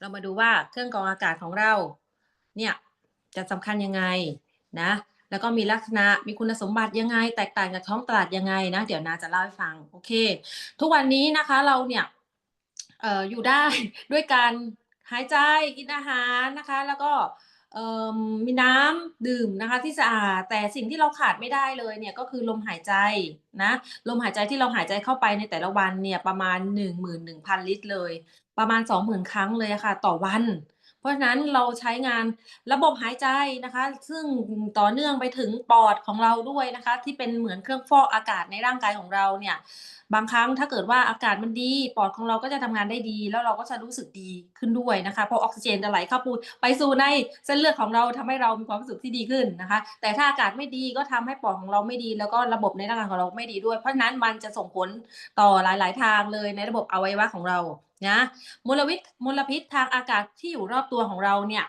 เรามาดูว่าเครื่องกรองอากาศของเราเนี่ยจะสำคัญยังไงนะแล้วก็มีลักษณะมีคุณสมบัติยังไง แตกต่างจากท้องตลาดยังไงนะเดี๋ยวนาจะเล่าให้ฟังโอเค ทุกวันนี้นะคะเราเนี่ยอออยู่ได้ด้วยการหายใจกินอาหารนะคะ แล้วก็มีน้ำดื่มนะคะที่สะอาดแต่สิ่งที่เราขาดไม่ได้เลยเนี่ยก็คือลมหายใจนะลมหายใจที่เราหายใจเข้าไปในแต่ละวันเนี่ยประมาณ 11,000 ลิตรเลย ประมาณ 20,000 ครั้งเลยค่ะ ต่อวัน เพราะฉะนั้นเราใช้งานระบบหายใจนะคะ ซึ่งต่อเนื่องไปถึงปอดของเราด้วยนะคะ ที่เป็นเหมือนเครื่องฟอกอากาศในร่างกายของเราเนี่ยบางครั้งถ้าเกิดว่าอากาศมันดี ปอดของเราก็จะทำงานได้ดี แล้วเราก็จะรู้สึกดีขึ้นด้วยนะคะ เพราะออกซิเจนจะไหลเข้าปูไปสู่ในเส้นเลือดของเราทำให้เรามีความรู้สึกที่ดีขึ้นนะคะ แต่ถ้าอากาศไม่ดีก็ทำให้ปอดของเราไม่ดี แล้วก็ระบบในร่างกายของเราไม่ดีด้วย เพราะฉะนั้นมันจะส่งผลต่อหลาย ๆ ทางเลยในระบบอวัยวะของเรา นะมลวิษมลพิษทางอากาศที่อยู่รอบตัวของเราเนี่ย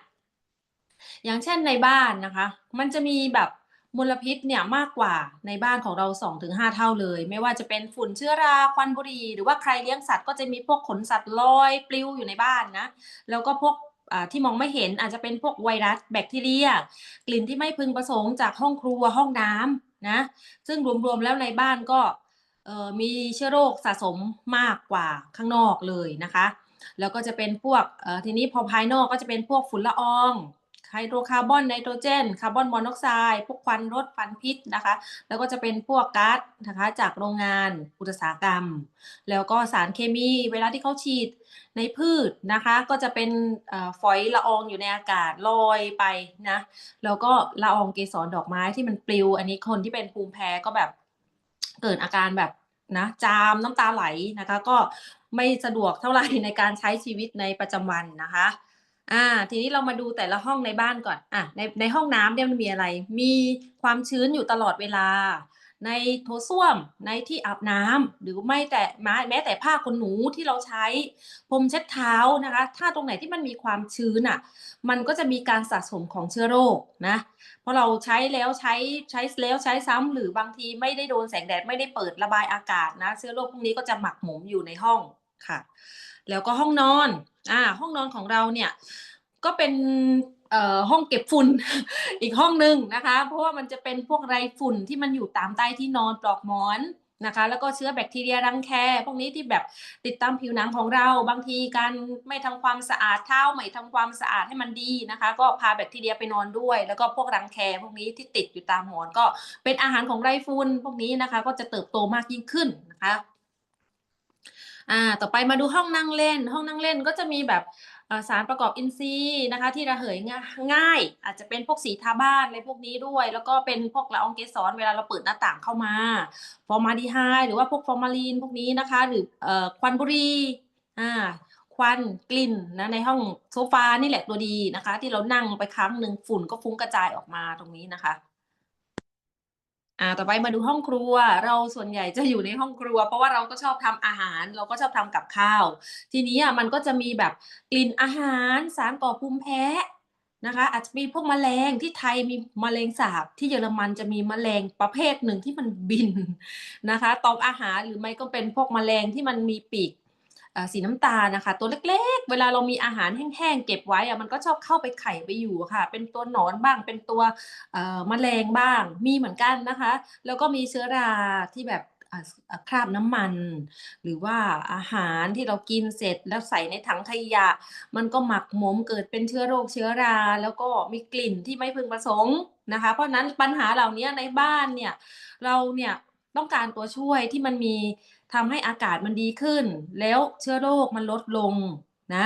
อย่างเช่นในบ้านนะคะ มันจะมีแบบมลพิษเนี่ยมากกว่าในบ้านของเรา 2-5 เท่าเลย ไม่ว่าจะเป็นฝุ่นเชื้อราควันบุหรี่หรือว่าใครเลี้ยงสัตว์ก็จะมีพวกขนสัตว์ลอยปลิวอยู่ในบ้านนะ แล้วก็พวกที่มองไม่เห็นอาจจะเป็นพวกไวรัสแบคทีเรีย กลิ่นที่ไม่พึงประสงค์จากห้องครัวห้องน้ำนะ ซึ่งรวมๆแล้วในบ้านก็ มีเชื้อโรคสะสมมากกว่าข้างนอกเลยนะคะ แล้วก็จะเป็นพวกทีนี้พอภายนอกก็จะเป็นพวกฝุ่นละอองไฮโดรคาร์บอนไนโตรเจนคาร์บอนมอนอกไซด์พวกควันรถควันพิษนะคะ แล้วก็จะเป็นพวกก๊าซนะคะจากโรงงานอุตสาหกรรม แล้วก็สารเคมีเวลาที่เขาฉีดในพืชนะคะ ก็จะเป็นอฝอยละอองอยู่ในอากาศลอยไปนะแล้วก็ละอองเกสรดอกไม้ที่มันปลิว อันนี้คนที่เป็นภูมิแพ้ก็แบบ เกิดอาการแบบนะจามน้ำตาไหลนะคะ ก็ไม่สะดวกเท่าไหร่ในการใช้ชีวิตในประจำวันนะคะอ่าทีนี้เรามาดูแต่ละห้องในบ้านก่อนอะในในห้องน้ำเนี่ยมันมีอะไร มีความชื้นอยู่ตลอดเวลา ในโถส้วมในที่อาบน้ำหรือไม่แต่แม้แม้แต่ผ้าขนหนูที่เราใช้พรมเช็ดเท้านะคะ ถ้าตรงไหนที่มันมีความชื้นอะมันก็จะมีการสะสมของเชื้อโรคนะเพราะเราใช้แล้วใช้ใช้แล้วใช้ซ้ำหรือบางทีไม่ได้โดนแสงแดดไม่ได้เปิดระบายอากาศนะ เชื้อโรคพวกนี้ก็จะหมักหมมอยู่ในห้องค่ะ แล้วก็ห้องนอนอ่าห้องนอนของเราเนี่ยก็เป็น ห้องเก็บฝุ่นอีกห้องหนึ่งนะคะ เพราะว่ามันจะเป็นพวกไรฝุ่นที่มันอยู่ตามใต้ที่นอนปลอกหมอนนะคะแล้วก็เชื้อแบคทีเรียรังแคพวกนี้ที่แบบติดตามผิวหนังของเรา บางทีการไม่ทำความสะอาดเท้าไม่ทำความสะอาดให้มันดีนะคะ ก็พาแบคทีเรียไปนอนด้วย แล้วก็พวกรังแคพวกนี้ที่ติดอยู่ตามหมอนก็เป็นอาหารของไรฝุ่นพวกนี้นะคะ ก็จะเติบโตมากยิ่งขึ้นนะคะอ่าต่อไปมาดูห้องนั่งเล่น ห้องนั่งเล่นก็จะมีแบบ สารประกอบอินทรีย์นะคะ ที่ระเหยง่าง่าย อาจจะเป็นพวกสีทาบ้านอะไรพวกนี้ด้วย แล้วก็เป็นพวกละอองเกสรเวลาเราเปิดหน้าต่างเข้ามา ฟอร์มาลดีไฮหรือว่าพวกฟอร์มาลีนพวกนี้นะคะ หรือเอ่อควันบุหรี่อ่าควันกลิ่นนะในห้องโซฟานี่แหละตัวดีนะคะ ที่เรานั่งไปครั้งหนึ่งฝุ่นก็ฟุ้งกระจายออกมาตรงนี้นะคะ อ่าต่อไปมาดูห้องครัว เราส่วนใหญ่จะอยู่ในห้องครัว เพราะว่าเราก็ชอบทำอาหาร เราก็ชอบทำกับข้าว ทีนี้อะมันก็จะมีแบบกลิ่นอาหารสารก่อภูมิแพ้นะคะอาจจะมีพวกแมลงที่ไทยมีแมลงสาบ ที่เยอรมันจะมีแมลงประเภทหนึ่งที่มันบินนะคะตอมอาหารหรือไม่ก็เป็นพวกแมลงที่มันมีปีก สีน้ำตาลนะคะ ตัวเล็กๆ เวลาเรามีอาหารแห้งๆเก็บไว้อะมันก็ชอบเข้าไปไข่ไปอยู่ค่ะ เป็นตัวหนอนบ้าง เป็นตัวเอ่อแมลงบ้าง มีเหมือนกันนะคะ แล้วก็มีเชื้อราที่แบบคราบน้ำมัน หรือว่าอาหารที่เรากินเสร็จแล้วใส่ในถังขยะ มันก็หมักหมมเกิดเป็นเชื้อโรคเชื้อรา แล้วก็มีกลิ่นที่ไม่พึงประสงค์นะคะ เพราะนั้นปัญหาเหล่านี้ในบ้านเนี่ยเราเนี่ยต้องการตัวช่วยที่มันมี ทำให้อากาศมันดีขึ้น แล้วเชื้อโรคมันลดลงนะ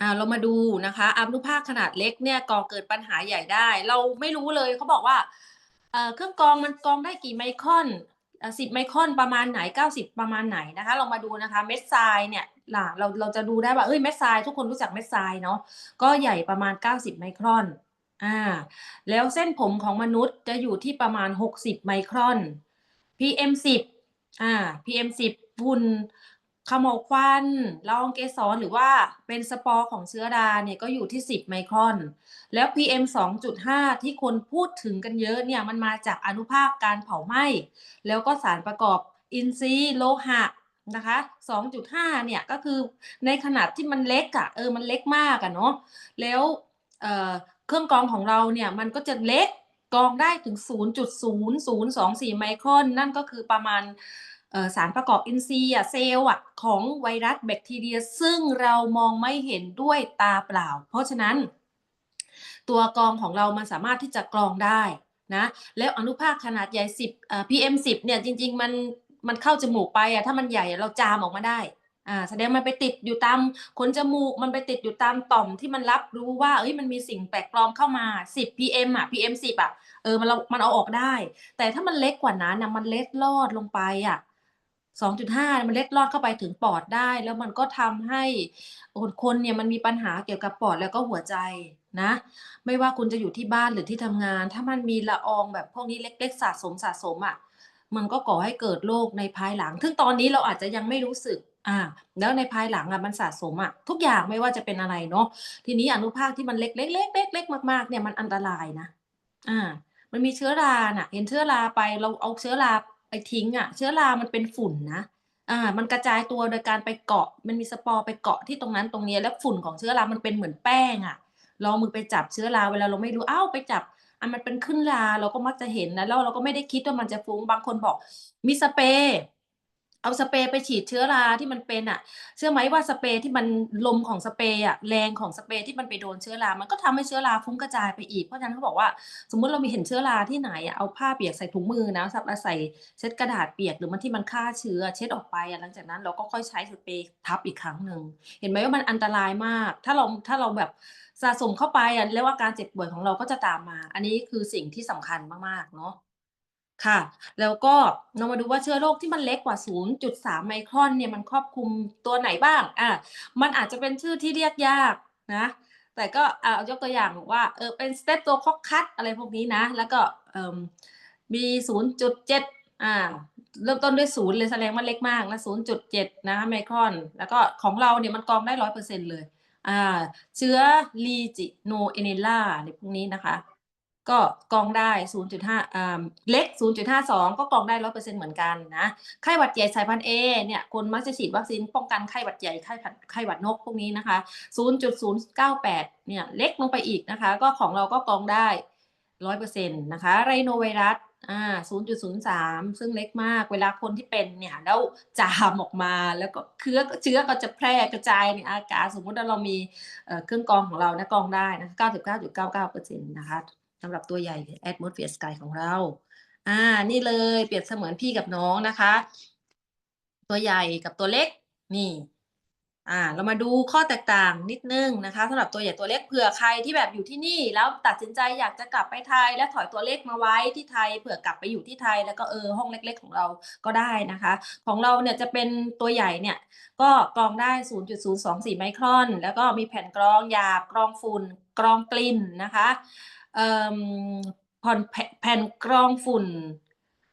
อ่าเรามาดูนะคะอานุภาคขนาดเล็กเนี่ยก่อเกิดปัญหาใหญ่ได้ เราไม่รู้เลยเขาบอกว่าเครื่องกรองมันกรองได้กี่ไมครอนสิบไมครอนประมาณไหนเก้าสิบประมาณไหนนะคะเรามาดูนะคะเม็ดทรายเนี่ยล่ะเราเราจะดูได้ว่าเอ้ยเม็ดทรายทุกคนรู้จักเม็ดทรายเนาะก็ใหญ่ประมาณเก้าสิบไมครอนอ่าแล้วเส้นผมของมนุษย์จะอยู่ที่ประมาณหกสิบไมครอน PM สิบ อ่า PM สิบฝุ่นขโมกควันละอองเกสรหรือว่าเป็นสปอร์ของเชื้อราเนี่ยก็อยู่ที่ 10 ไมครอน แล้ว PM 2.5 ที่คนพูดถึงกันเยอะเนี่ยมันมาจากอนุภาคการเผาไหม้ แล้วก็สารประกอบอินทรีย์โลหะนะคะ 2.5 เนี่ยก็คือในขนาดที่มันเล็กอะเออมันเล็กมากอะเนาะแล้วเเครื่องกรองของเราเนี่ยมันก็จะเล็ก รองได้ถึง 0.0024 ไมครอน นั่นก็คือประมาณสารประกอบอินทรีย์เซลล์ของไวรัสแบคทีเรีย ซึ่งเรามองไม่เห็นด้วยตาเปล่า เพราะฉะนั้น ตัวกรองของเรามันสามารถที่จะกรองได้นะแล้วอนุภาคขนาดใหญ่ 10 PM 10 เนี่ยจริง ๆ มันมันเข้าจมูกไปอะถ้ามันใหญ่เราจามออกมาได้ อ่าแสดงมันไปติดอยู่ตามขนจมูก มันไปติดอยู่ตามต่อมที่มันรับรู้ว่าเฮ้ยมันมีสิ่งแปลกปลอมเข้ามา 10 PM อะ PM 10อะเออมันเรามันเอาออกได้ แต่ถ้ามันเล็กกว่านั้นนะมันเล็ดลอดลงไปอะ2.5มันเล็ดลอดเข้าไปถึงปอดได้ แล้วมันก็ทำให้โอนคนเนี่ยมันมีปัญหาเกี่ยวกับปอดแล้วก็หัวใจนะ ไม่ว่าคุณจะอยู่ที่บ้านหรือที่ทำงาน ถ้ามันมีละอองแบบพวกนี้เล็กๆสะสมๆอะมันก็ก่อให้เกิดโรคในภายหลัง ซึ่งตอนนี้เราอาจจะยังไม่รู้สึก อาแล้วในภายหลังอะมันสะสมอะทุกอย่างไม่ว่าจะเป็นอะไรเนาะทีนี้อนุภาคที่มันเล็กๆๆๆๆมากๆเนี่ยมันอันตรายนะอามันมีเชื้อราน่ะ เห็นเชื้อราไปเราเอาเชื้อราไปทิ้งอะเชื้อรามันเป็นฝุ่นนะอามันกระจายตัวโดยการไปเกาะ มันมีสปอร์ไปเกาะที่ตรงนั้นตรงนี้แล้วฝุ่นของเชื้อรา มันเป็นเหมือนแป้งอะลองมือไปจับเชื้อราเวลาเราไม่รู้อ้าวไปจับอามันเป็นขึ้นราเราก็มักจะเห็นนะแล้วเราก็ไม่ได้คิดว่ามันจะฟุ้งบางคนบอกมีสเปรย์ เอาสเปรย์ไปฉีดเชื้อราที่มันเป็นอะเชื่อไหมว่าสเปรย์ที่มันลมของสเปรย์อะแรงของสเปรย์ที่มันไปโดนเชื้อรา มันก็ทำให้เชื้อราฟุ้งกระจายไปอีก เพราะฉะนั้นเขาบอกว่า สมมุติเรามีเห็นเชื้อราที่ไหนอะเอาผ้าเปียกใส่ถุงมือนะสับอาใส่เช็ดกระดาษเปียกหรือมันที่มันฆ่าเชื้อเช็ดออกไปอะหลังจากนั้นเราก็ค่อยใช้สเปรย์ทับอีกครั้งหนึ่งเห็นไหมว่ามันอันตรายมาก ถ้าเราถ้าเราแบบสะสมเข้าไปอะแล้วอาการเจ็บป่วยของเราก็จะตามมา อันนี้คือสิ่งที่สำคัญมากๆเนาะ ค่ะ แล้วก็เรามาดูว่าเชื้อโรคที่มันเล็กกว่า 0.3 ไมครอนเนี่ยมันครอบคลุมตัวไหนบ้าง อ่ามันอาจจะเป็นชื่อที่เรียกยากนะ แต่ก็อ่ายกตัวอย่างว่า เออ เป็น Streptococcus อะไรพวกนี้นะ แล้วก็เอ่อมี 0.7 อ่า เริ่มต้นด้วย0เลยแสดงว่าเล็กมากนะ0.7 นะคะไมครอน แล้วก็ของเราเนี่ยมันกรองได้ 100%เลย อ่า เชื้อ Legionella อะไรพวกนี้นะคะ ก็กองได้ 0.5อ่าเล็ก 0.52 ก็กองได้ 100%เหมือนกันนะ ไข้หวัดใหญ่สายพันธุ์ A เนี่ย คนมักจะฉีดวัคซีนป้องกันไข้หวัดใหญ่ ไข้ผัดไข้หวัดนกพวกนี้นะคะ 0.098 เนี่ย เล็กลงไปอีกนะคะ ก็ของเราก็กองได้ 100%นะคะ Rhinovirus อา0.03 ซึ่งเล็กมาก เวลาคนที่เป็นเนี่ย แล้วจามออกมา แล้วก็เชื้อเชื้อก็จะแพร่กระจายในอากาศ สมมติว่าเรามีเครื่องกรองของเรานะกรองได้นะ 99.99%นะคะำหรับตัวใหญ่ Atmosphere Sky ของเรา อ่า นี่เลยเปรียบเสมือนพี่กับน้องนะคะ ตัวใหญ่กับตัวเล็ก นี่ อ่า เรามาดูข้อแตกต่างนิดนึงนะคะสำหรับตัวใหญ่ตัวเล็กเผื่อใครที่แบบอยู่ที่นี่ แล้วตัดสินใจอยากจะกลับไปไทย และถอยตัวเลขมาไว้ที่ไทยเผื่อกลับไปอยู่ที่ไทยแล้วก็เออห้องเล็ก ๆ ของเราก็ได้นะคะ ของเราเนี่ยจะเป็นตัวใหญ่เนี่ยก็กรองได้ 0.024 ไมครอน แล้วก็มีแผ่นกรองหยาบกรองฝุ่นกรองกลิ่นนะคะ ผ่อนแผ่นกรองฝุ่น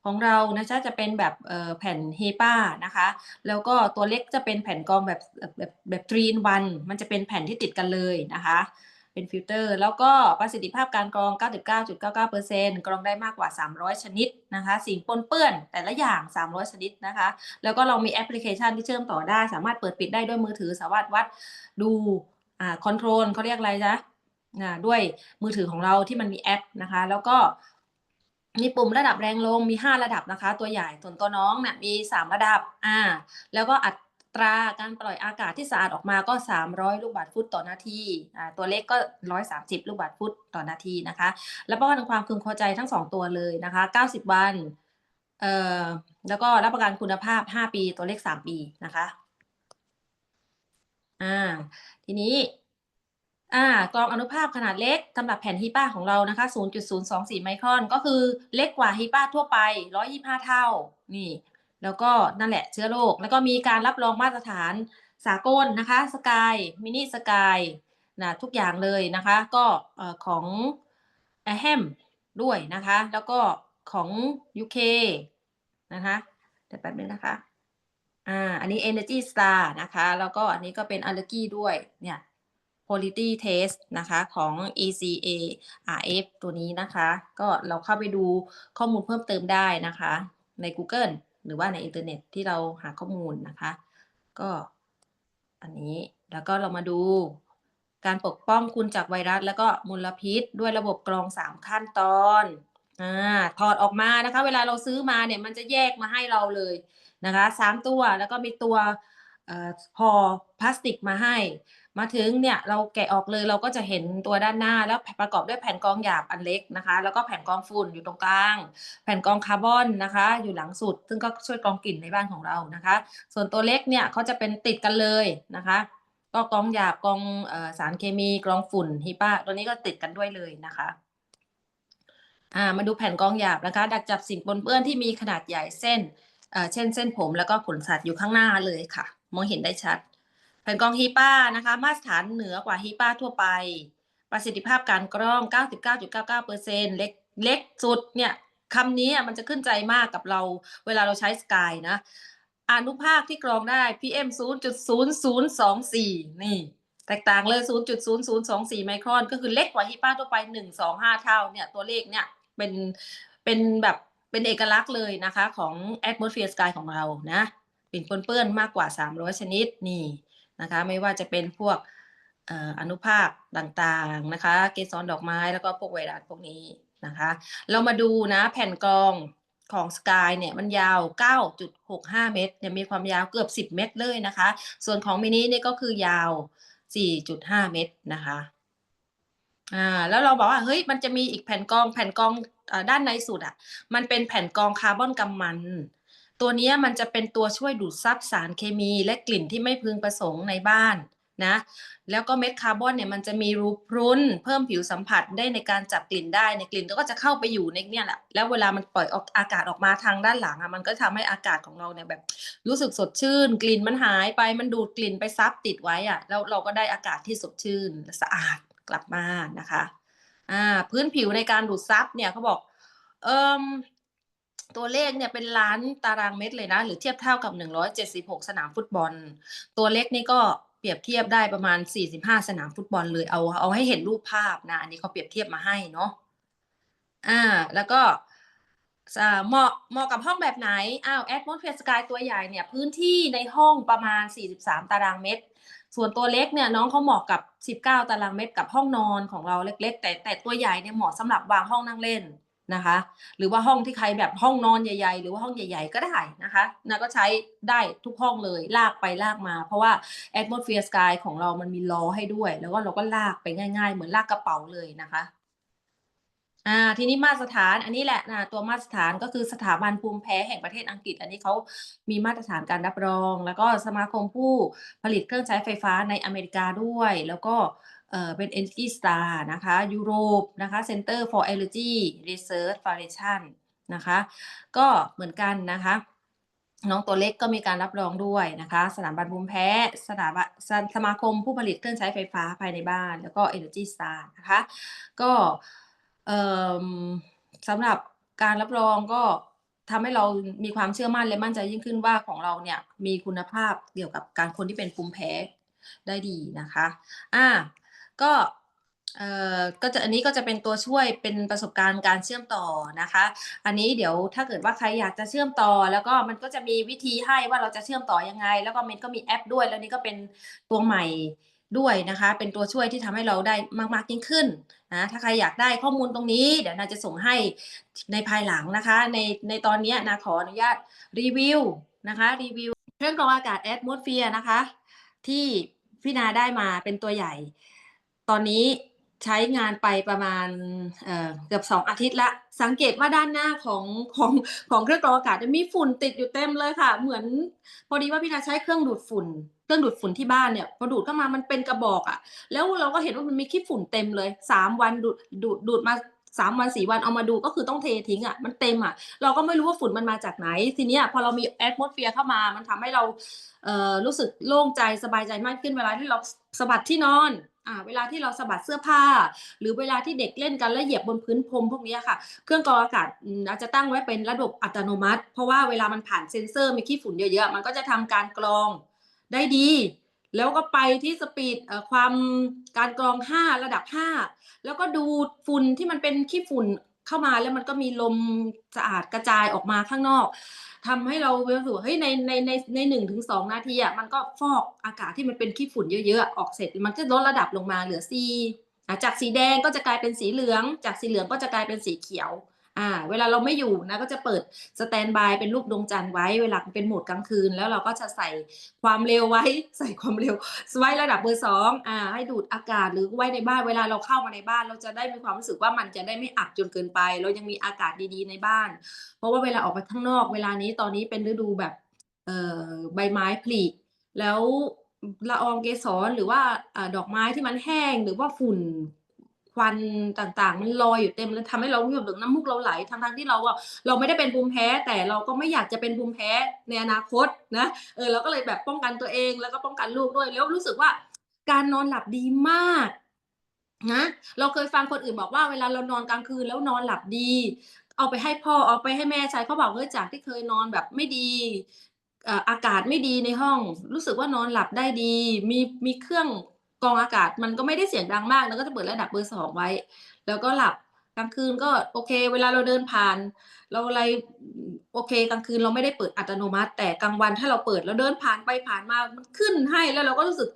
ของเรานะคะจะเป็นแบบแผ่น HEPA นะคะ แล้วก็ตัวเล็กจะเป็นแผ่นกรองแบบแบบแบบแบบ3 in 1มันจะเป็นแผ่นที่ติดกันเลยนะคะ เป็นฟิลเตอร์ แล้วก็ประสิทธิภาพการกรอง 99.99%กรองได้มากกว่า 300 ชนิดนะคะ สิ่งปนเปื้อนแต่ละอย่าง 300 ชนิดนะคะ แล้วก็เรามีแอปพลิเคชันที่เชื่อมต่อได้ สามารถเปิดปิดได้ด้วยมือถือสามารถวัดดูอ่าคอนโทรลเขาเรียกอะไรจ๊ะ อ่าด้วยมือถือของเราที่มันมีแอปนะคะ แล้วก็มีปุ่มระดับแรงลมมี 5 ระดับนะคะ ตัวใหญ่ส่วนตัวน้องเนี่ยมี 3 ระดับอ่าแล้วก็อัตราการปล่อยอากาศที่สะอาดออกมาก็ 300 ลูกบาศก์ฟุตต่อนาทีอ่าตัวเล็กก็ 130 ลูกบาศก์ฟุตต่อนาทีนะคะรับประกันความพึงพอใจทั้ง 2 ตัวเลยนะคะ 90 วันเอ่อแล้วก็รับประกันคุณภาพ 5 ปี ตัวเลข 3 ปีนะคะอ่าทีนี้ อากรองอนุภาคขนาดเล็กสำหรับแผ่น HEPA ของเรานะคะ 0.024 ไมครอน ก็คือเล็กกว่า HEPA ทั่วไป 125 เท่า นี่ แล้วก็นั่นแหละเชื้อโรค แล้วก็มีการรับรองมาตรฐานสากลนะคะ Sky Mini Sky น่ะทุกอย่างเลยนะคะ ก็เอ่อของ AHEM ด้วยนะคะ แล้วก็ของ UK นะคะเดี๋ยวแป๊บหนึ่งนะคะอาอันนี้ Energy Star นะคะ แล้วก็อันนี้ก็เป็น Allergy ด้วยเนี่ย Quality Test นะคะของ ECARF ตัวนี้นะคะ ก็เราเข้าไปดูข้อมูลเพิ่มเติมได้นะคะ ในกูเกิลหรือว่าในอินเทอร์เน็ตที่เราหาข้อมูลนะคะ ก็อันนี้แล้วก็เรามาดูการปกป้องคุณจากไวรัส แล้วก็มลพิษ ด้วยระบบกรอง 3 ขั้นตอนอ่าถอดออกมานะคะ เวลาเราซื้อมาเนี่ยมันจะแยกมาให้เราเลยนะคะสามตัวแล้วก็มีตัวห่อพลาสติกมาให้ มาถึงเนี่ยเราแกะออกเลยเราก็จะเห็นตัวด้านหน้าแล้วประกอบด้วยแผ่นกรองหยาบอันเล็กนะคะ แล้วก็แผ่นกรองฝุ่นอยู่ตรงกลาง แผ่นกรองคาร์บอนนะคะ อยู่หลังสุด ซึ่งก็ช่วยกรองกลิ่นในบ้านของเรานะคะ ส่วนตัวเล็กเนี่ยเขาจะเป็นติดกันเลยนะคะก็กรองหยาบกรองสารเคมีกรองฝุ่นฮิป้าตัวนี้ก็ติดกันด้วยเลยนะคะามาดูแผ่นกรองหยาบนะคะ ดักจับสิ่งปนเปื้อนที่มีขนาดใหญ่เส้นเช่นเส้นผมแล้วก็ขนสัตว์อยู่ข้างหน้าเลยค่ะ มองเห็นได้ชัด แผ่นกรองฮีป้านะคะมาตรฐานเหนือกว่าฮีป้าทั่วไป ประสิทธิภาพการกรอง 99.99%เล็กเล็กสุดเนี่ยคำนี้มันจะขึ้นใจมากกับเราเวลาเราใช้สกายนะอนุภาคที่กรองได้ PM 0.0024 นี่ แตกต่างเลย 0.0024 ไมครอน ก็คือเล็กกว่าฮีป้าทั่วไป 1 2 5 เท่าเนี่ย ตัวเลขเนี่ย เป็นเป็นแบบเป็นเอกลักษณ์เลยนะคะ ของ atmosphere sky ของเรานะ เปิ่นปนเปื้อนมากกว่า 300 ชนิดนี่ นะคะ ไม่ว่าจะเป็นพวกอนุภาคต่างๆนะคะ เกสรดอกไม้แล้วก็พวกไวรัสพวกนี้นะคะ เรามาดูนะแผ่นกรองของสกายเนี่ยมันยาว 9.65 เมตรเนี่ยมีความยาวเกือบ 10 เมตรเลยนะคะ ส่วนของมินินี่ก็คือยาว 4.5 เมตรนะคะอ่าแล้วเราบอกว่าเฮ้ยมันจะมีอีกแผ่นกรองแผ่นกรองอด้านในสุดอะมันเป็นแผ่นกรองคาร์บอนกำมัน ตัวนี้มันจะเป็นตัวช่วยดูดซับสารเคมีและกลิ่นที่ไม่พึงประสงค์ในบ้านนะแล้วก็เม็ดคาร์บอนเนี่ยมันจะมีรูพรุนเพิ่มผิวสัมผัสได้ในการจับกลิ่นได้ในกลิ่นก็จะเข้าไปอยู่ในเนี่ยแหละแล้วเวลามันปล่อยออกอากาศออกมาทางด้านหลังอะมันก็ทำให้อากาศของเราเนี่ยแบบ รู้สึกสดชื่น กลิ่นมันหายไปมันดูดกลิ่นไปซับติดไว้อะแล้วเราก็ได้อากาศที่สดชื่นสะอาดกลับมานะคะอ่าพื้นผิวในการดูดซับเนี่ยเขาบอกเอ่ม ตัวเลขเนี่ยเป็นล้านตารางเมตรเลยนะ หรือเทียบเท่ากับ 176 สนามฟุตบอล ตัวเล็กนี่ก็เปรียบเทียบได้ประมาณ 45 สนามฟุตบอลเลยเอาเอาให้เห็นรูปภาพนะ อันนี้เขาเปรียบเทียบมาให้เนาะอ่าแล้วก็เหมาะเหมาะกับห้องแบบไหน อ้าว Atmosphere Sky ตัวใหญ่เนี่ยพื้นที่ในห้องประมาณ 43 ตารางเมตร ส่วนตัวเล็กเนี่ยน้องเขาเหมาะกับ 19 ตารางเมตรกับห้องนอนของเราเล็ก ๆ แต่แต่ตัวใหญ่เนี่ยเหมาะสำหรับวางห้องนั่งเล่น นะคะ หรือว่าห้องที่ใครแบบห้องนอนใหญ่ ๆ หรือว่าห้องใหญ่ ๆ ก็ได้นะคะนะก็ใช้ได้ทุกห้องเลยลากไปลากมา เพราะว่า Atmosphere Sky ของเรามันมีล้อให้ด้วย แล้วก็เราก็ลากไปง่าย ๆ เหมือนลากกระเป๋าเลยนะคะ อ่าทีนี้มาตรฐานอันนี้แหละนะตัวมาตรฐานก็คือสถาบันภูมิแพ้แห่งประเทศอังกฤษ อันนี้เขามีมาตรฐานการรับรอง แล้วก็สมาคมผู้ผลิตเครื่องใช้ไฟฟ้าในอเมริกาด้วย แล้วก็เอ่อเป็น Energy Star นะคะยุโรปนะคะ Center for Energy Research Foundation นะคะ ก็เหมือนกันนะคะน้องตัวเล็กก็มีการรับรองด้วยนะคะ สถาบันภูมิแพ้ สถาบันสมาคมผู้ผลิตเครื่องใช้ไฟฟ้าภายในบ้าน แล้วก็ Energy Star นะคะ ก็ สำหรับการรับรองก็ทำให้เรามีความเชื่อมั่นและมั่นใจยิ่งขึ้นว่าของเราเนี่ยมีคุณภาพเกี่ยวกับการคนที่เป็นภูมิแพ้ได้ดีนะคะ อ่า ก็เอ่อก็จะอันนี้ก็จะเป็นตัวช่วยเป็นประสบการณ์การเชื่อมต่อนะคะ อันนี้เดี๋ยวถ้าเกิดว่าใครอยากจะเชื่อมต่อ แล้วก็มันก็จะมีวิธีให้ว่าเราจะเชื่อมต่อยังไง แล้วก็มันก็มีแอปด้วย แล้วนี่ก็เป็นตัวใหม่ด้วยนะคะ เป็นตัวช่วยที่ทำให้เราได้มาก ๆ ยิ่งขึ้น นะถ้าใครอยากได้ข้อมูลตรงนี้ เดี๋ยวนาจะส่งให้ในภายหลังนะคะ ในในตอนนี้นาขออนุญาตรีวิวนะคะรีวิวเครื่องกรองอากาศ Atmosphere นะคะ ที่พี่นาได้มาเป็นตัวใหญ่ ตอนนี้ใช้งานไปประมาณเอ่อเกือบสองอาทิตย์ละ สังเกตว่าด้านหน้าของของของเครื่องกรองอากาศจะมีฝุ่นติดอยู่เต็มเลยค่ะ เหมือนพอดีว่าพี่นาใช้เครื่องดูดฝุ่น เครื่องดูดฝุ่นที่บ้านเนี่ยพอดูดเข้ามามันเป็นกระบอกอะ่ะ แล้วเราก็เห็นว่ามันมีขี้ฝุ่นเต็มเลยสามวันดูดดูดดูดมาสามวันสี่วันเอามาดูก็คือต้องเททิ้งอะ่ะมันเต็มอะ่ะ เราก็ไม่รู้ว่าฝุ่นมันมาจากไหน ทีเนี้ยพอเรามีแอดมอสเฟียร์เข้ามา มันทำให้เราเอ่อรู้สึกโล่งใจสบายใจมากขึ้นเวลาที่เราสะบัดที่นอนอ่าเวลาที่เราสะบัดเสื้อผ้า หรือเวลาที่เด็กเล่นกันแล้วเหยียบบนพื้นพรมพวกนี้ค่ะ เครื่องกรองอากาศอาจจะตั้งไว้เป็นระบบอัตโนมัติ เพราะว่าเวลามันผ่านเซ็นเซอร์มีขี้ฝุ่นเยอะๆมันก็จะทำการกรอง ได้ดี แล้วก็ไปที่สปีดความการกรอง 5 ระดับ 5 แล้วก็ดูฝุ่นที่มันเป็นขี้ฝุ่นเข้ามาแล้วมันก็มีลมสะอาดกระจายออกมาข้างนอกทำให้เรารู้สึกว่าเฮ้ยในในในในหนึ่งถึงสองนาทีอะมันก็ฟอกอากาศที่มันเป็นขี้ฝุ่นเยอะๆออกเสร็จ มันก็ลดระดับลงมาเหลือซีจากสีแดงก็จะกลายเป็นสีเหลือง จากสีเหลืองก็จะกลายเป็นสีเขียว อ่า เวลาเราไม่อยู่นะก็จะเปิดสแตนบายเป็นรูปดวงจันทร์ไว้ เวลาเป็นโหมดกลางคืน แล้วเราก็จะใส่ความเร็วไว้ ใส่ความเร็วไว้ระดับเบอร์สองอ่า ให้ดูดอากาศหรือไว้ในบ้าน เวลาเราเข้ามาในบ้าน เราจะได้มีความรู้สึกว่ามันจะได้ไม่อับจนเกินไป เรายังมีอากาศดีๆในบ้าน เพราะว่าเวลาออกไปข้างนอก เวลานี้ตอนนี้เป็นฤดูแบบเอ่อใบไม้ผลิแล้วละอองเกสรหรือว่าอ่าดอกไม้ที่มันแห้งหรือว่าฝุ่น ควันต่างๆ มันลอยอยู่เต็มเลยทำให้เรารู้สึกแบบน้ำมูกเราไหลทั้งๆที่เราอะเราไม่ได้เป็นภูมิแพ้แต่เราก็ไม่อยากจะเป็นภูมิแพ้ในอนาคตนะเออเราก็เลยแบบป้องกันตัวเองแล้วก็ป้องกันลูกด้วยแล้วรู้สึกว่าการนอนหลับดีมากนะเราเคยฟังคนอื่นบอกว่าเวลาเรานอนกลางคืนแล้วนอนหลับดี เอาไปให้พ่อเอาไปให้แม่ใช้เขาบอกเฮ้ยจากที่เคยนอนแบบไม่ดีอากาศไม่ดีในห้อง รู้สึกว่านอนหลับได้ดี มีมีเครื่อง กองอากาศมันก็ไม่ได้เสียงดังมากนะก็จะเปิดระดับเบอร์สองไว้ แล้วก็หลับกลางคืนก็โอเค เวลาเราเดินผ่าน เราอะไรโอเคกลางคืนเราไม่ได้เปิดอัตโนมัติ แต่กลางวันถ้าเราเปิดเราเดินผ่านไปผ่านมามันขึ้นให้แล้วเราก็รู้สึก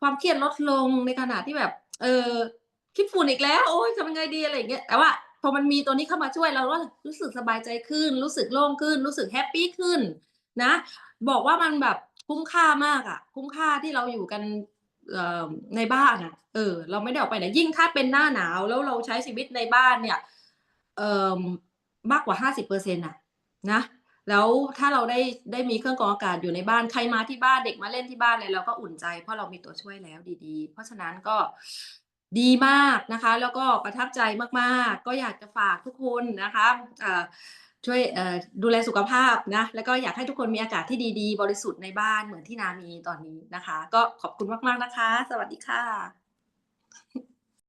ความเครียดลดลงในขณะที่แบบ เออขี้ฝุ่นอีกแล้ว โอ๊ยทำยังไงดีอะไรอย่างเงี้ยแต่ว่าพอมันมีตัวนี้เข้ามาช่วยเราก็รู้สึกสบายใจขึ้น รู้สึกโล่งขึ้น รู้สึกแฮปปี้ขึ้นนะ บอกว่ามันแบบคุ้มค่ามากอะคุ้มค่าที่เราอยู่กัน ในบ้านอะเออ เราไม่ได้ออกไปไหนยิ่งถ้าเป็นหน้าหนาวแล้วเราใช้ชีวิตในบ้านเนี่ย เอ่อมากกว่า50%น่ะ นะ แล้วถ้าเราได้ได้มีเครื่องกรองอากาศอยู่ในบ้านใครมาที่บ้านเด็กมาเล่นที่บ้านอะไรเราก็อุ่นใจ เพราะเรามีตัวช่วยแล้วดีๆ เพราะฉะนั้นก็ดีมากนะคะ แล้วก็ประทับใจมากๆ ก็อยากจะฝากทุกคนนะคะอ่า ช่วยดูแลสุขภาพนะแล้วก็อยากให้ทุกคนมีอากาศที่ดีๆ บริสุทธิ์ในบ้านเหมือนที่นามีตอนนี้นะคะ ก็ขอบคุณมากๆนะคะ สวัสดีค่ะ